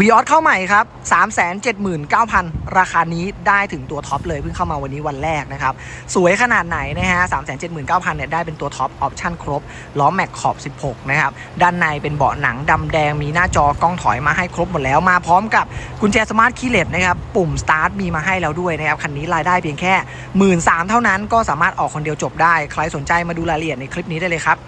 วีออสเข้าใหม่ครับ 379,000 ราคานี้ได้ถึงตัวท็อปเลยเพิ่งเข้ามาวันนี้วันแรกนะครับ สวยขนาดไหนนะฮะ 379,000 เนี่ยได้เป็นตัวท็อปออปชั่นครบ ล้อแม็กขอบ 16 นะครับ ด้านในเป็นเบาะหนังดำแดง มีหน้าจอกล้องถอยมาให้ครบหมดแล้ว มาพร้อมกับกุญแจสมาร์ทคีย์เลสนะครับ ปุ่มสตาร์ทมีมาให้แล้วด้วยนะครับ คันนี้รายได้เพียงแค่ 1 3ื่นเท่านั้น ก็สามารถออกคนเดียวจบได้ ใครสนใจมาดูรายละเอียดในคลิปนี้ได้เลยครับ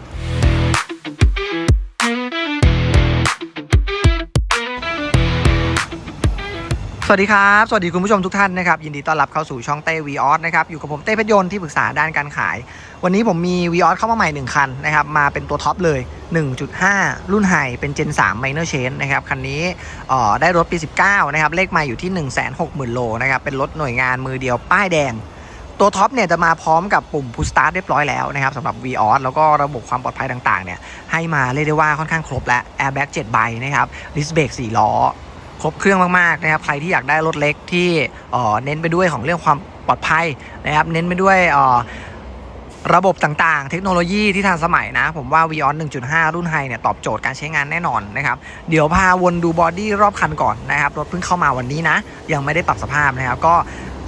สวัสดีครับ สวัสดีคุณผู้ชมทุกท่านนะครับยินดีต้อนรับเข้าสู่ช่องเต้วีออสนะครับอยู่กับผมเต้เพชรยนต์ที่ปรึกษาด้านการขาย วันนี้ผมมีวีออสเข้ามาใหม่ 1 คันนะครับมาเป็นตัวท็อปเลย 1.5 รุ่นไฮเป็น Gen 3 Minor Change นะครับคันนี้ได้รถปี 19 นะครับเลขไมาอยู่ที่ 160,000 โลนะครับเป็นรถหน่วยงานมือเดียวป้ายแดงตัวท็อปเนี่ยจะมาพร้อมกับปุ่ม Push Start เรียบร้อยแล้วนะครับสำหรับ v ีออสแล้วก็ระบบความปลอดภัยต่างๆเนี่ยให้มาเรียกได้ว่าค่อนข้างครบและ Airbag 7ใบนะครับดิสเบรก4ล้อ ครบเครื่องมากๆนะครับใครที่อยากได้รถเล็กที่เน้นไปด้วยของเรื่องความปลอดภัยนะครับ เน้นไปด้วยระบบต่างๆ เทคโนโลยีที่ทันสมัยนะ ผมว่า v ีออน1.5 รุ่นไฮเนี่ย ตอบโจทย์การใช้งานแน่นอนนะครับ เดี๋ยวพาวนดูบอดี้รอบคันก่อนนะครับ รถเพิ่งเข้ามาวันนี้นะ ยังไม่ได้ปรับสภาพนะครับ ก็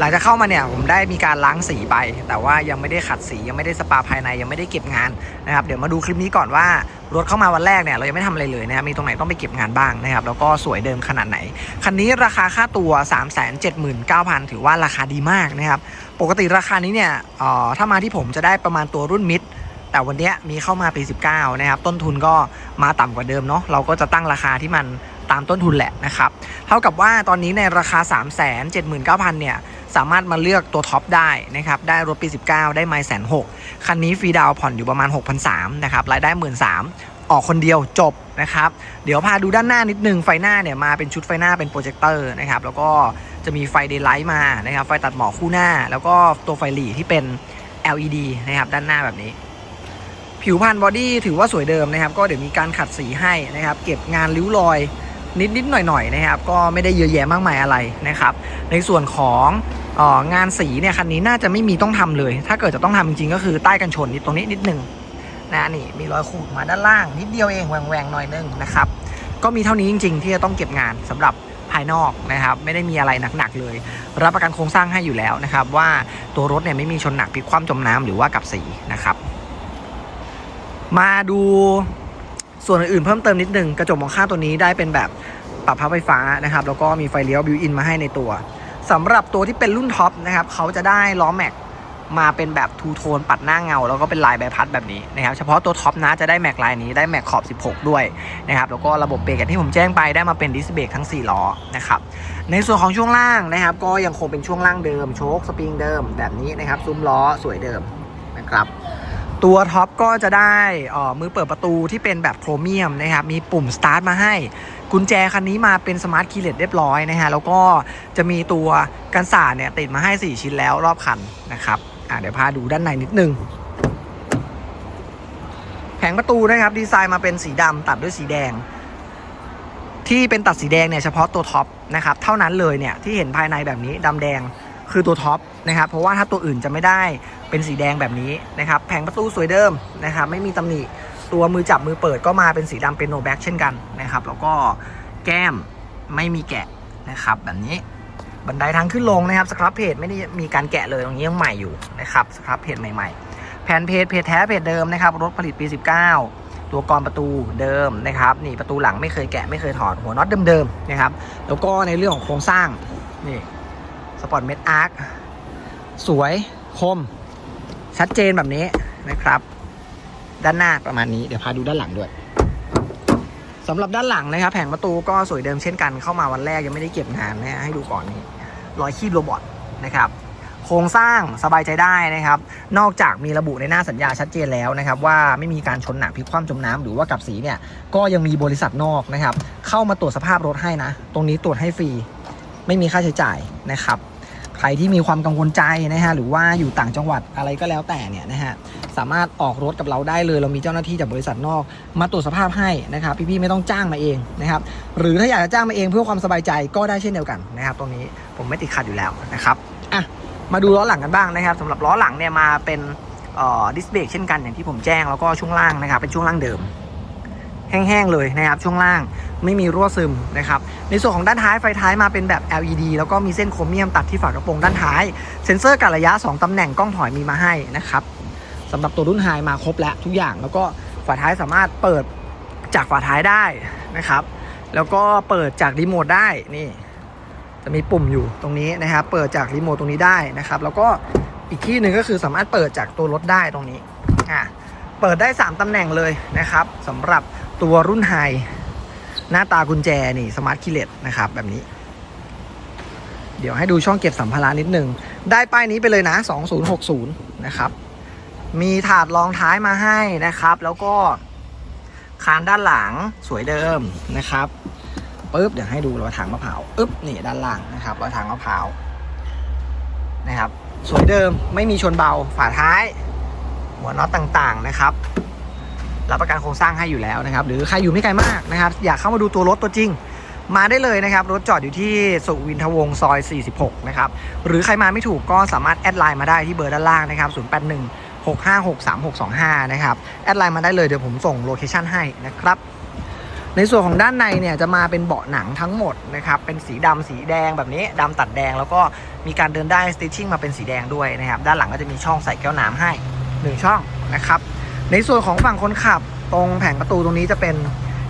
หลังจากเข้ามาเนี่ยผมได้มีการล้างสีไป แต่ว่ายังไม่ได้ขัดสียังไม่ได้สปาภายในยังไม่ได้เก็บงานนะครับเดี๋ยวมาดูคลิปนี้ก่อนว่ารถเข้ามาวันแรกเนี่ยเรายังไม่ทำอะไรเลยนะครับมีตรงไหนต้องไปเก็บงานบ้างนะครับแล้วก็สวยเดิมขนาดไหน คันนี้ราคาค่าตัว 379,000 ถือว่าราคาดีมากนะครับปกติราคานี้เนี่ยเอ่อถ้ามาที่ผมจะได้ประมาณตัวรุ่นมิดแต่วันนี้มีเข้ามาปี 19 นะครับ ต้นทุนก็มาต่ำกว่าเดิมเนาะเราก็จะตั้งราคาที่มันตามต้นทุนแหละนะครับ เท่ากับว่าตอนนี้ในราคา 3 7 9 0 0 0 เนี่ย สามารถมาเลือกตัวท็อปได้นะครับได้รถปี 19 ได้ไมล์แสนหกคันนี้ฟรีดาวผ่อนอยู่ประมาณ 6,300นะครับรายได้ 1 3 0 0 0ออกคนเดียวจบนะครับเดี๋ยวพาดูด้านหน้านิดนึงไฟหน้าเนี่ยมาเป็นชุดไฟหน้าเป็นโปรเจคเตอร์นะครับแล้วก็จะมีไฟเดย์ไลท์มานะครับไฟตัดหมอกคู่หน้า แล้วก็ตัวไฟหลีที่เป็น LED นะครับด้านหน้าแบบนี้ ผิวพันบอดี้ถือว่าสวยเดิมนะครับก็เดี๋ยวมีการขัดสีให้นะครับเก็บงานริ้วรอย นิดๆหน่อยๆนะครับ ก็ไม่ได้เยอะแยะมากมายอะไรนะครับ ในส่วนของอองานสีเนี่ยคันนี้น่าจะไม่มีต้องทำเลย ถ้าเกิดจะต้องทำจริงๆก็คือใต้กันชนนิดตรงนี้นิดนึงนะนี่มีรอยขูดมาด้านล่าง นิดเดียวเองแหวงๆหน่อยนึงนะครับ ก็มีเท่านี้จริง ๆ ที่จะต้องเก็บงานสำหรับภายนอกนะครับ ไม่ได้มีอะไรหนักๆเลย รับประกันโครงสร้างให้อยู่แล้วนะครับ ว่าตัวรถเนี่ยไม่มีชนหนักพลิกคว่ำจมน้ำหรือว่ากับสีนะครับ มาดู ส่วนอื่นๆเพิ่มเติมนิดนึงกระจกมองข้างตัวนี้ได้เป็นแบบปรับพับไฟฟ้านะครับ แล้วก็มีไฟเลี้ยวบิวอินมาให้ในตัวสำหรับตัวที่เป็นรุ่นท็อปนะครับเขาจะได้ล้อแม็กมาเป็นแบบทูโทนปัดหน้าเงา แล้วก็เป็นลายใบพัดแบบนี้นะครับเฉพาะตัวท็อปนะจะได้แม็กลายนี้ได้แม็กขอบ 16 ด้วยนะครับแล้วก็ระบบเบรกที่ผมแจ้งไปได้มาเป็นดิสเบรกทั้ง 4 ล้อนะครับในส่วนของช่วงล่างนะครับ ก็ยังคงเป็นช่วงล่างเดิมโชคสปริงเดิมแบบนี้นะครับซุ้มล้อสวยเดิมนะครับ ตัวท็อปก็จะได้เอ่อมือเปิดประตูที่เป็นแบบโครเมียมนะครับ มีปุ่มสตาร์ทมาให้ กุญแจคันนี้มาเป็นสมาร์ทคีย์เลสเรียบร้อยนะฮะ แล้วก็จะมีตัวกันสาดเนี่ยติดมาให้ 4 ชิ้นแล้วรอบคันนะครับอะเดี๋ยวพาดูด้านในนิดนึง แผงประตูนะครับดีไซน์มาเป็นสีดำตัดด้วยสีแดง ที่เป็นตัดสีแดงเนี่ยเฉพาะตัวท็อปนะครับ เท่านั้นเลยเนี่ยที่เห็นภายในแบบนี้ดำแดง คือตัวท็อปนะครับเพราะว่าถ้าตัวอื่นจะไม่ได้เป็นสีแดงแบบนี้นะครับแผงประตูสวยเดิมนะครับไม่มีตำหนิตัวมือจับมือเปิดก็มาเป็นสีดำเป็นโนแบ็กเช่นกันนะครับแล้วก็แก้มไม่มีแกะนะครับแบบนี้บันไดทางขึ้นลงนะครับสครับเพจไม่ได้มีการแกะเลยตรงนี้ยังใหม่อยู่นะครับสครับเพจใหม่ๆ แผ่นเพจเพจแท้เพจเดิมนะครับรถผลิตปี 19 ตัวกรอนประตูเดิมนะครับนี่ประตูหลังไม่เคยแกะไม่เคยถอดหัวน็อตเดิมๆนะครับแล้วก็ในเรื่องของโครงสร้างนี่ สปอร์ตเมดอาร์คสวยคม ชัดเจนแบบนี้นะครับ ด้านหน้าประมาณนี้เดี๋ยวพาดูด้านหลังด้วยสำหรับด้านหลังนะครับ แผงประตูก็สวยเดิมเช่นกันเข้ามาวันแรกยังไม่ได้เก็บงานนะให้ดูก่อนนี่รอยคีบโรบอทนะครับโครงสร้างสบายใจได้นะครับ นอกจากมีระบุในหน้าสัญญาชัดเจนแล้วนะครับ ว่าไม่มีการชนหนักพลิกคว่ำจมน้ำหรือว่ากับสีเนี่ยก็ยังมีบริษัทนอกนะครับ เข้ามาตรวจสภาพรถให้นะ ตรงนี้ตรวจให้ฟรี ไม่มีค่าใช้จ่ายนะครับ ใครที่มีความกังวลใจนะฮะหรือว่าอยู่ต่างจังหวัดอะไรก็แล้วแต่เนี่ยนะฮะสามารถออกรถกับเราได้เลย เรามีเจ้าหน้าที่จากบริษัทนอก มาตรวจสภาพให้นะครับพี่ๆไม่ต้องจ้างมาเองนะครับหรือถ้าอยากจะจ้างมาเองเพื่อความสบายใจก็ได้เช่นเดียวกันนะครับตรงนี้ผมไม่ติดขัดอยู่แล้วนะครับอะมาดูล้อหลังกันบ้างนะครับสำหรับล้อหลังเนี่ยมาเป็นออดิสเบรกเช่นกันอย่างที่ผมแจ้งแล้วก็ช่วงล่างนะครับเป็นช่วงล่างเดิม แห้งๆเลยนะครับช่วงล่างไม่มีรั่วซึมนะครับในส่วนของด้านท้ายไฟท้ายมาเป็นแบบ LED แล้วก็มีเส้นโครเมียมตัดที่ฝากระโปรงด้านท้าย เซ็นเซอร์กัดระยะ 2ตำแหน่งกล้องถอยมีมาให้นะครับสำหรับตัวรุ่นไฮมาครบแล้วทุกอย่างแล้วก็ฝาท้ายสามารถเปิดจากฝาท้ายได้นะครับ แล้วก็เปิดจากรีโมทได้นี่ จะมีปุ่มอยู่ตรงนี้นะครับ เปิดจากรีโมทตรงนี้ได้นะครับ แล้วก็อีกที่หนึ่งก็คือสามารถเปิดจากตัวรถได้ตรงนี้อะเปิดได้ 3ตำแหน่งเลยนะครับสำหรับ ตัวรุ่นไฮหน้าตากุญแจนี่สมาร์ทคีเลตนะครับแบบนี้ เดี๋ยวให้ดูช่องเก็บสัมภาระนิดนึง ได้ป้ายนี้ไปเลยนะ 2060 นะครับ มีถาดรองท้ายมาให้นะครับ แล้วก็คานด้านหลังสวยเดิมนะครับปุ๊บเดี๋ยวให้ดูรอยถังมะพร้าวปึ๊บนี่ด้านล่างนะครับรอยถังมะพร้าวนะครับ สวยเดิมไม่มีชนเบาฝาท้าย หัวน็อตต่างๆนะครับ รับประกันโครงสร้างให้อยู่แล้วนะครับ หรือใครอยู่ไม่ไกลมากนะครับ อยากเข้ามาดูตัวรถตัวจริง มาได้เลยนะครับ รถจอดอยู่ที่สุวินทวงศซอย 46 นะครับ หรือใครมาไม่ถูกก็สามารถแอดไลน์มาได้ที่เบอร์ด้านล่างนะครับ 081 656 3625 นะครับ แอดไลน์มาได้เลยเดี๋ยวผมส่งโลเคชั่นให้นะครับ ในส่วนของด้านในเนี่ยจะมาเป็นเบาะหนังทั้งหมดนะครับ เป็นสีดำสีแดงแบบนี้ดำตัดแดง แล้วก็มีการเดินได้สติชชิ่งมาเป็นสีแดงด้วยนะครับ ด้านหลังก็จะมีช่องใส่แก้วน้ำให้ 1 ช่องนะครับ ในส่วนของฝั่งคนขับ ตรงแผงประตูตรงนี้จะเป็น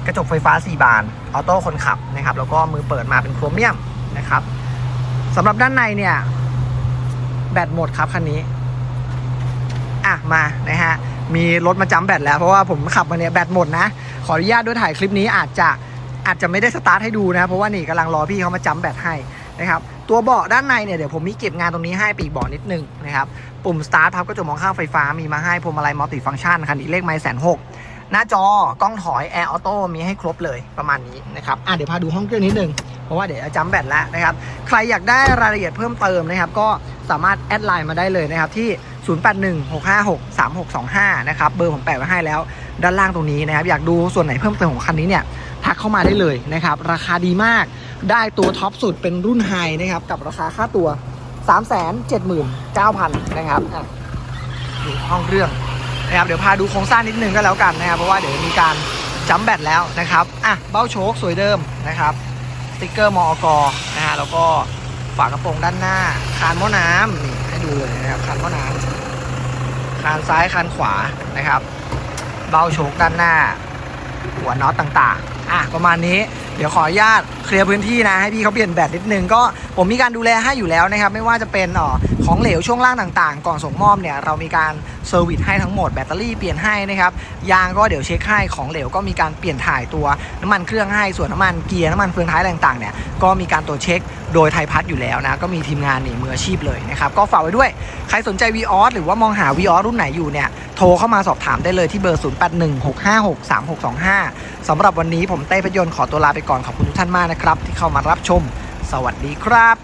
กระจกไฟฟ้า 4 บานออโต้คนขับนะครับ แล้วก็มือเปิดมาเป็นโครเมียมนะครับสำหรับด้านในเนี่ย แบตหมดครับคันนี้อะมานะฮะมีรถมาจัมแบตแล้วเพราะว่าผมขับมาเนี่ยแบตหมดนะ ขออนุญาตด้วยถ่ายคลิปนี้อาจจะอาจจะไม่ได้สตาร์ทให้ดูนะ เพราะว่านี่กำลังรอพี่เขามาจัมแบตให้นะครับ ตัวเบาะด้านในเนี่ยเดี๋ยวผมมีเก็บงานตรงนี้ให้ปีกเบาะนิดนึงนะครับ ปุ่มสตาร์ทพับกระจกมองข้างไฟฟ้ามีมาให้พวงมาลัยมัลติฟังก์ชันคันนี้เลขไม้แสนหกหน้าจอกล้องถอยแอร์ออโต้มีให้ครบเลยประมาณนี้นะครับอะเดี๋ยวพาดูห้องเครื่องนิดนึงเพราะว่าเดี๋ยวจะจำแบตแล้วนะครับ ใครอยากได้รายละเอียดเพิ่มเติมนะครับ ก็สามารถแอดไลน์มาได้เลยนะครับที่ 0816563625 นะครับ เบอร์ผมแปะไว้ให้แล้ว ด้านล่างตรงนี้นะครับ อยากดูส่วนไหนเพิ่มเติมของคันนี้เนี่ย ทักเข้ามาได้เลยนะครับ ราคาดีมาก ได้ตัวท็อปสุดเป็นรุ่นไฮนะครับ กับราคาค่าตัว 379,000นะครับอะดูห้องเครื่องนะครับ เดี๋ยวพาดูโครงสร้างนิดนึงก็แล้วกันนะครับ เพราะว่าเดี๋ยวมีการจัมแบตแล้วนะครับ อะ เบ้าโชคสวยเดิมนะครับ สติกเกอร์มอกนะฮะ แล้วก็ฝากระโปรงด้านหน้า คานหม้อน้ำนี่ ให้ดูเลยนะครับคันหม้อน้ำคันซ้ายคันขวานะครับ เบาโชกด้านหน้า หัวน็อตต่างๆ อะประมาณนี้เดี๋ยวขออนุญาตเคลียร์พื้นที่นะให้พี่เขาเปลี่ยนแบตนิดนึงก็ผมมีการดูแลให้อยู่แล้วนะครับไม่ว่าจะเป็นอ่อของเหลวช่วงล่างต่างๆ ก่อนส่งมอบเนี่ยเรามีการเซอร์วิสให้ทั้งหมดแบตเตอรี่เปลี่ยนให้นะครับยางก็เดี๋ยวเช็คให้ของเหลวก็มีการเปลี่ยนถ่ายตัวน้ำมันเครื่องให้ส่วนน้ำมันเกียร์น้ำมันเฟืองท้ายต่างๆเนี่ยก็มีการตรวจเช็คโดยไทยพัฒน์อยู่แล้วนะก็มีทีมงานนี่มืออาชีพเลยนะครับก็ฝากไว้ด้วยใครสนใจ v ีออสหรือว่ามองหา v ีออสรุ่นไหนอยู่เนี่ย โทรเข้ามาสอบถามได้เลยที่เบอร์ 0816563625 สำหรับวันนี้ผมเต้พยนต์ขอตัวลาไปก่อนขอบคุณทุกท่านมากนะครับ ที่เข้ามารับชม สวัสดีครับ